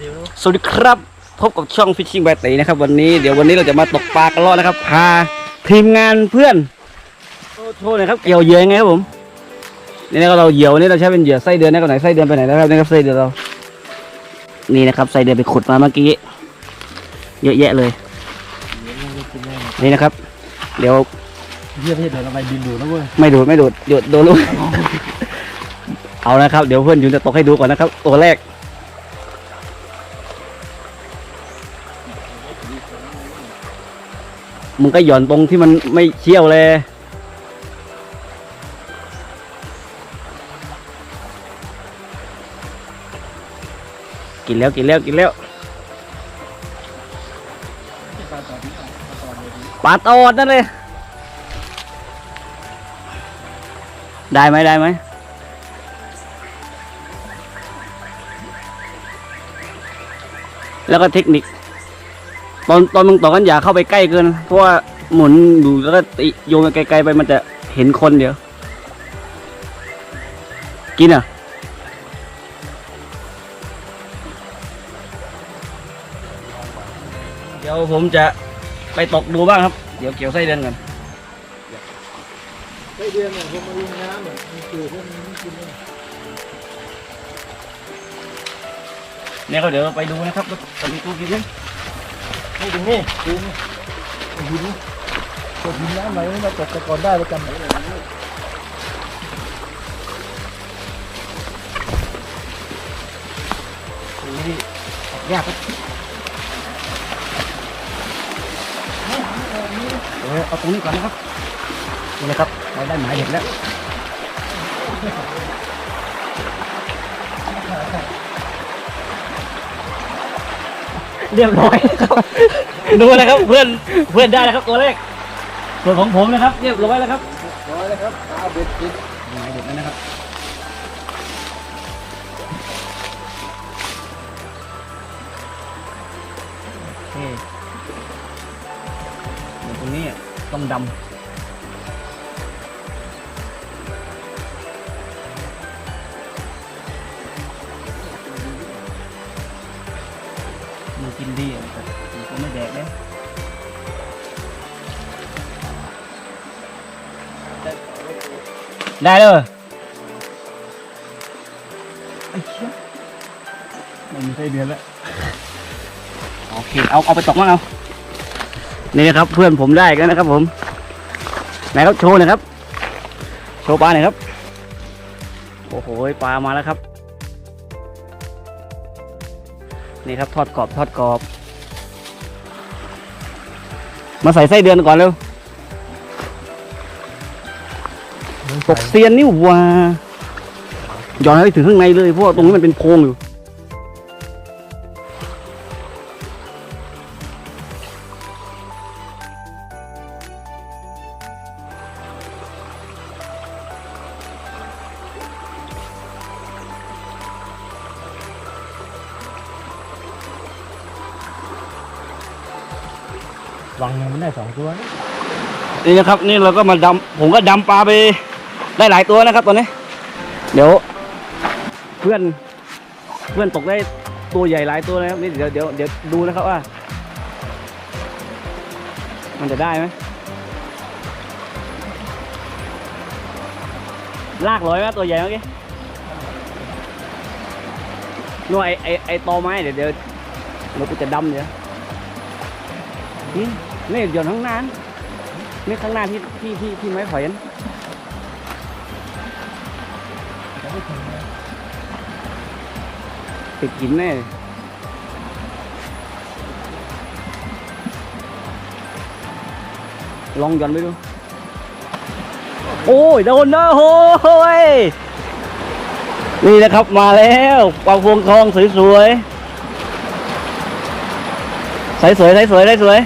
ตกปลาทิวนู้สวัสดีครับ พบกับช่อง Fishing by ตีนะครับ วันนี้เดี๋ยววันนี้เราจะมาตกปลากันรอดนะครับ พาทีมงานเพื่อนโอ้โทษนะครับเกี่ยวเหยื่อยังไงครับผมนี่นะครับเราเหยื่อวันนี้เราใช้เป็นเหยื่อไส้เดือนนะครับไหนไส้เดือนไปไหนแล้วครับนี่ครับไส้เดือนเรา นี่นะครับไส้เดือนไปขุดมาเมื่อกี้เยอะแยะเลย นี่นะครับ เดี๋ยวเยี่ยมเยี่ยมเดี๋ยวเราไปบินดูนะเว้ยไม่ดูดไม่ดูดหยุดโดนลูกเอานะครับ เดี๋ยวเพื่อนยุนจะตกให้ดูก่อนนะครับ ตัวแรก มึงก็หย่อนตรงที่มันไม่เชี่ยวเลย กินแล้วกินแล้วกินแล้วปลาตอดนั่นเลย ได้ไหมได้ไหมแล้วก็เทคนิค ตอนตอนมึงต่อกันอย่าเข้าไปใกล้เกิน เพราะว่าหมุนอยู่แล้วก็ติโยนไกลๆไปมันจะเห็นคนเดียว กินอะเดี๋ยวผมจะไปตกดูบ้างครับ เดี๋ยวเกี่ยวไส้เดือนกันไส้เดือนเนี่ยผมมาลงน้ำเนี่ยมันคือพวกนี้มันกินเนี่ยเนี่ยก็เดี๋ยวไปดูนะครับว่าจะมีตัวกินไหม นี่ดูนี่ดูนี่หินกดหินน้ำไหลมาตกตะกอนได้ประจำไหนเลยนี่ยากครับเออเอาตรงนี้ก่อนนะครับนี่นะครับเราได้หมายเด็ดแล้ว เรียบร้อยครับ ดูนะครับเพื่อนเพื่อนได้แล้วครับตัวแรกส่วนของผมนะครับ เรียบร้อยแล้วครับร้อยแล้วครับเอาเบ็ดติดหมายเด็ดแล้วนะครับโอเคเดี๋ยวตรงนี้ต้องดำ ได้เลยไอ้เชี่ยไม่มีไส้เดือนแล้ว โอเค เอาเอาไปตกมั้งเอา นี่นะครับ เพื่อนผมได้อีกันนะครับผม ไหนครับโชว์หน่อยครับ โชว์ปลาหน่อยครับ โอ้โห ปลามาแล้วครับ นี่ครับทอดกรอบทอดกรอบ มาใส่ไส้เดือนก่อนเร็ว ตกเซียนนี่หว่าหย่อนให้ถึงข้างในเลยเพราะว่าตรงนี้มันเป็นโพรงอยู่วังยังไม่ได้สองตัวนะนี่นะครับ นี่เราก็มาดำผมก็ดำปลาไป ได้หลายตัวนะครับตอนนี้ เดี๋ยว เพื่อนเพื่อนตกได้ตัวใหญ่หลายตัวนะครับนี่เดี๋ยวเดี๋ยวเดี๋ยวดูนะครับว่า มันจะได้ไหมลากลอยไหมตัวใหญ่เมื่อกี้นู่นไอไอไอตอไม้เดี๋ยวเดี๋ยวเราจะดำเดี๋ยนี่นี่เดี๋ยวทั้งนั้นนี่ข้างหน้าที่ที่ที่ที่ไม้ไผ่นั้น ติดกินแน่ลองหย่อนไปดู โอ้ย โดนนะโอ้ย นี่นะครับมาแล้วปลาพวงทองสวยๆใสสวยใสสวยใสสวย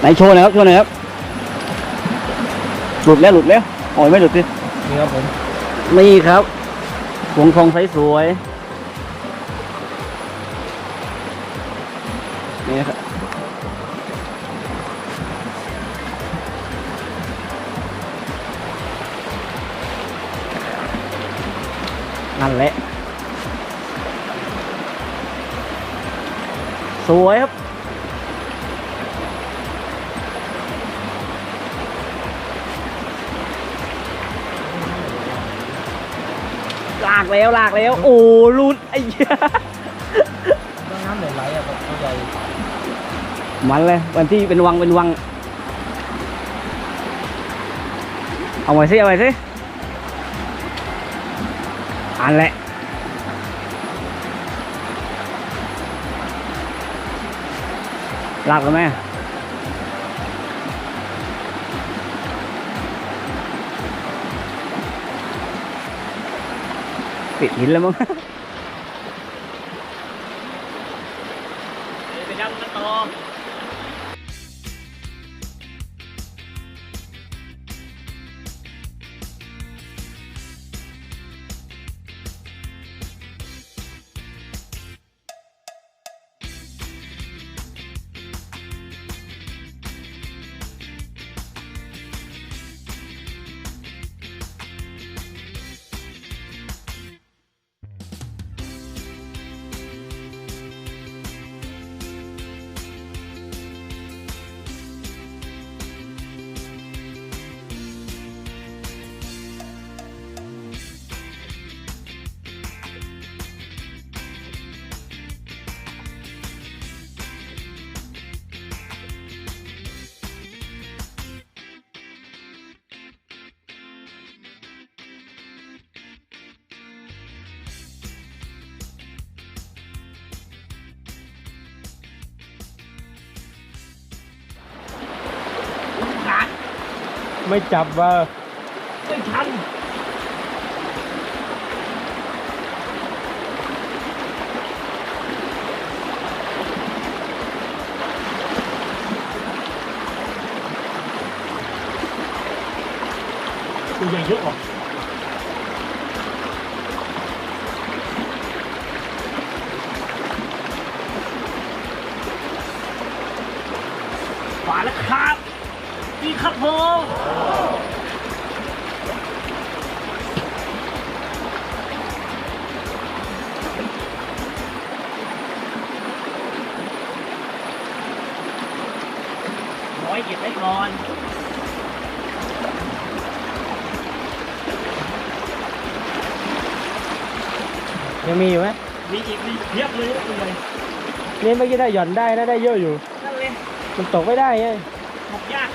ไหนโชว์หน่อยครับโชว์หน่อยครับ หลุดแล้วหลุดแล้ว โอ้ยไม่หลุดสินี่ครับผม นี่ครับหวงทองไซส์สวย นี่ครับนั่นแหละ สวยครับ ลากแล้วลากแล้ว โอ้ลุดไอ้เหี้ มันเลยวันที่เป็นวังเป็นวัง เอาไว้สิเอาไว้สิอันแหละลากกันไหมปิดหินแล้วมั้ง ไม่จับว่าไม่ทันตัวใหญ่เยอะกว่า ขวาแล้วครับนี่ค รับผมร้อยเก็บไว้ก่อนยังมีอยู่ไหมมีอีกมีเพียบเลยนะคุณเลยนี่เมื่อกี้ได้หย่อนได้นะได้เยอะอยู่ นั่นเลยมันตกไม่ได้ไงตกยาก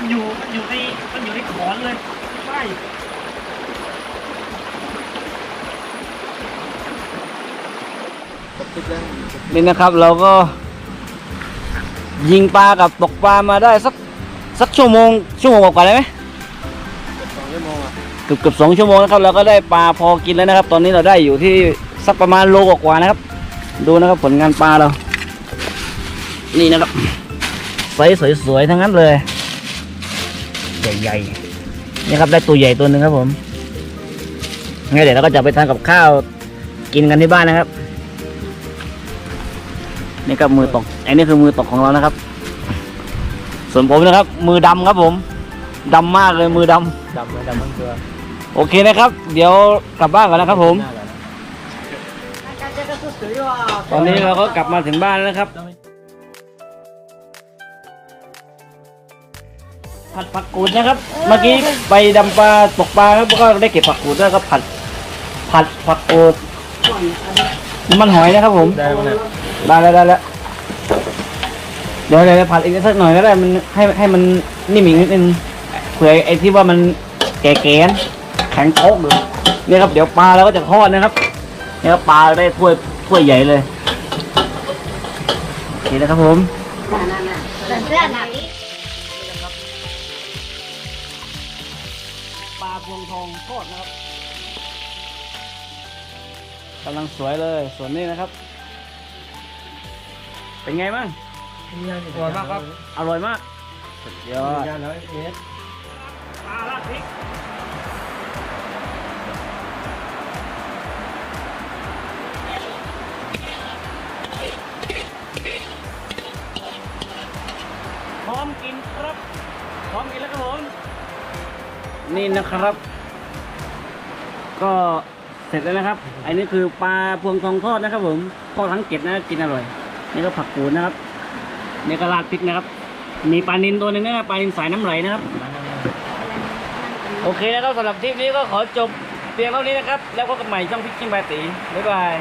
มันอยู่มันอยู่ในมันอยู่ในขอนเลยใช่นี่นะครับเราก็ ยิงปลากับตกปลามาได้สักสักชั่วโมงชั่วโมงกว่าๆได้ไหมสองชั่วโมงอะเกือบเกือบสองชั่วโมงนะครับเราก็ได้ปลาพอกินแล้วนะครับ ตอนนี้เราได้อยู่ที่สักประมาณโลกว่าๆนะครับ ดูนะครับผลงานปลาเรา นี่นะครับไซส์สวยๆทั้งนั้นเลย ใหญ่ๆนี่ครับได้ตัวใหญ่ตัวหนึ่งครับผมงั้นเดี๋ยวเราก็จะไปทานกับข้าวกินกันที่บ้านนะครับ นี่ก็มือตกอันนี้คือมือตกของเรานะครับ ส่วนผมนะครับ มือดำครับผมดำมากเลยมือดำดำไหมดำทั้งตัวโอเคนะครับ เดี๋ยวกลับบ้านก่อนนะครับผมหน้าก่อนนะตอนนี้เราก็กลับมาถึงบ้านแล้วนะครับ ผัดผักกูดนะครับ เมื่อกี้ไปดำปลาตกปลาครับก็ได้เก็บผักกูดแล้วก็ผัด ผัดผักกูดน้ำมันหอยนะครับผม ได้หมเนี่ยได้แล้วได้แล้วเดี๋ยวเดี๋ยวผัดอีกสักหน่อยก็ได้มันให้ให้มันนิ่มอีกนิดนึงเผื่อไอ้ที่ว่ามันแก่ๆแข็งโป๊กเลยนี่ครับเดี๋ยวปลาเราก็จะทอดนะครับเนี่ยครับปลาได้ถ้วยถ้วยใหญ่เลยโอเคนะครับผมปลาพ วงทองทอดนะครับกำลังสวยเลยส่วนนี้นะครับ เป็นไงบ้างอร่อยมากครับ อร่อยมากสุดยอด ยาแล้วเอสปลาลาดพริก นี่นะครับ ก็เสร็จแล้วนะครับ อันนี้คือปลาพวงทองทอดนะครับ ผมทอดทั้งเกล็ดนะกินอร่อย นี่ก็ผักกูดนะครับนี่ก็ราดพริกนะครับ มีปลานินตัวหนึ่งนะครับปลานินสายน้ำไหลนะครับ โอเคนะครับสำหรับทริปนี้ก็ขอจบเพียงเท่านี้นะครับ แล้วพบกันใหม่ช่องพิชชิ่งบายตีบ๊ายบาย